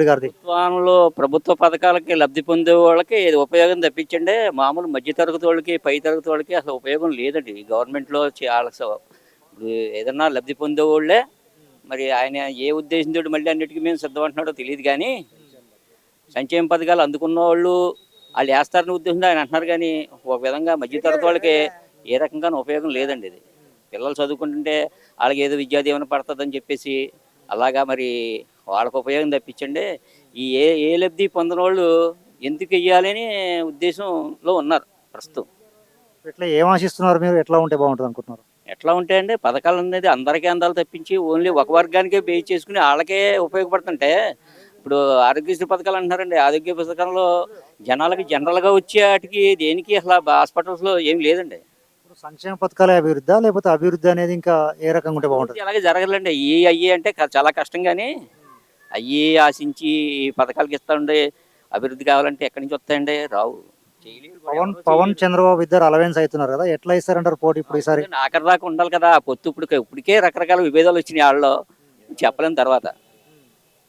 గారిది? ప్రభుత్వంలో ప్రభుత్వ పథకాలకి లబ్ధి పొందే వాళ్ళకి ఇది ఉపయోగం తప్పించండి మామూలు మధ్య తరగతి వాళ్ళకి పై తరగతి వాళ్ళకి అసలు ఉపయోగం లేదండి. గవర్నమెంట్లో చాలా ఏదన్నా లబ్ధి పొందే వాళ్ళే. మరి ఆయన ఏ ఉద్దేశంతో మళ్ళీ అన్నిటికీ మేము సిద్ధం అంటున్నాడో తెలియదు కానీ సంక్షేమ పథకాలు అందుకున్న వాళ్ళు వాళ్ళు వేస్తారని ఉద్దేశంతో ఆయన అంటున్నారు కానీ ఒక విధంగా మధ్య తరగతి వాళ్ళకి ఏ రకంగా ఉపయోగం లేదండి ఇది. పిల్లలు చదువుకుంటుంటే వాళ్ళకి ఏదో విద్యా దీవెన పడుతుందని చెప్పేసి అలాగా మరి వాళ్ళకు ఉపయోగం తప్పించండి. ఈ ఏ ఏ లబ్ధి పొందిన వాళ్ళు ఎందుకు వెయ్యాలని ఉద్దేశంలో ఉన్నారు ప్రస్తుతం. ఇట్లా ఏం ఆశిస్తున్నారు మీరు? ఎట్లా ఉంటే బాగుంటుంది అనుకుంటున్నారు? ఎట్లా ఉంటాయండి పథకాలు అనేది అందరికీ అందాలు తప్పించి ఓన్లీ ఒక వర్గానికే బే చేసుకుని వాళ్ళకే ఉపయోగపడుతుంటే ఇప్పుడు ఆరోగ్యశ్రీ పథకాలు అంటున్నారండి. ఆరోగ్య పథకంలో జనాలకి జనరల్గా వచ్చే వాటికి దేనికి అసలు హాస్పిటల్స్లో ఏం లేదండి. సంక్షేమ పథకాలే అభివృద్ధి? లేకపోతే అభివృద్ధి అనేది ఇంకా ఏ రకంగా ఉంటే బాగుంటుంది? అలాగే జరగదులేండి. ఈ అయ్యి అంటే చాలా కష్టం కానీ అయ్యి ఆశించి పథకాలకి ఇస్తా ఉండే అభివృద్ధి కావాలంటే ఎక్కడి నుంచి వస్తాయండి? రావు. పవన్ పవన్. చంద్రబాబు ఇద్దరు అలవెన్స్ అవుతున్నారు కదా ఎట్లా ఇస్తారంటారు పోటీ ఇప్పుడు ఈసారి? ఆఖరి దాకా ఉండాలి కదా. పొత్తు ఇప్పుడు ఇప్పటికే రకరకాల విభేదాలు వచ్చినాయి వాళ్ళలో చెప్పలేని తర్వాత.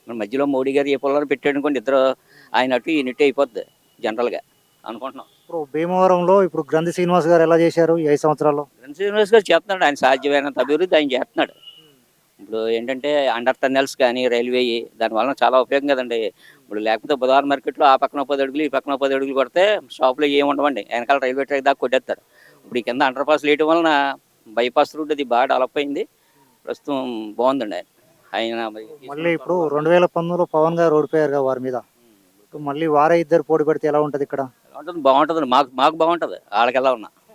మధ్యలో మోడీ గారు ఏ పొలం పెట్టాడు అనుకోండి ఇద్దరు ఆయన అటు ఈయన ఇటు అయిపోద్ది జనరల్గా అనుకుంటున్నాం. ఇప్పుడు భీమవరంలో ఇప్పుడు గ్రంథి శ్రీనివాస్ గారు ఎలా చేశారు ఈ ఐదు సంవత్సరాల్లో? రణ్ శ్రీనివాస్ గారు చేస్తున్నాడు. ఆయన సాధ్యమైనంత అభివృద్ధి ఆయన చేస్తున్నాడు. ఇప్పుడు ఏంటంటే అండర్ టన్నెల్స్ కానీ రైల్వే దానివల్ల చాలా ఉపయోగం కదండి. ఇప్పుడు లేకపోతే బుధవారం మార్కెట్లో ఆ పక్కన పది అడుగులు ఈ పక్కన పది అడుగులు కొడితే షాప్లో ఏమి ఉండవండి. వెనకాల రైల్వే ట్రాక్ దాకా కొట్టేస్తారు. ఇప్పుడు ఈ కింద అండర్ పాస్ వేయటం వలన బైపాస్ రూట్ అది బాగా డెవలప్ అయింది. ప్రస్తుతం బాగుందండి. ఆయన మళ్ళీ ఇప్పుడు రెండు వేల పంతొమ్మిదిలో పవన్ గారు ఓడిపోయారు వారి మీద. మళ్ళీ వారే ఇద్దరు పోటీ పెడితే ఎలా ఉంటది ఇక్కడ? బాగుంటుంది బాగుంటుంది మాకు మాకు బాగుంటుంది. వాళ్ళకి ఎలా ఉన్నా.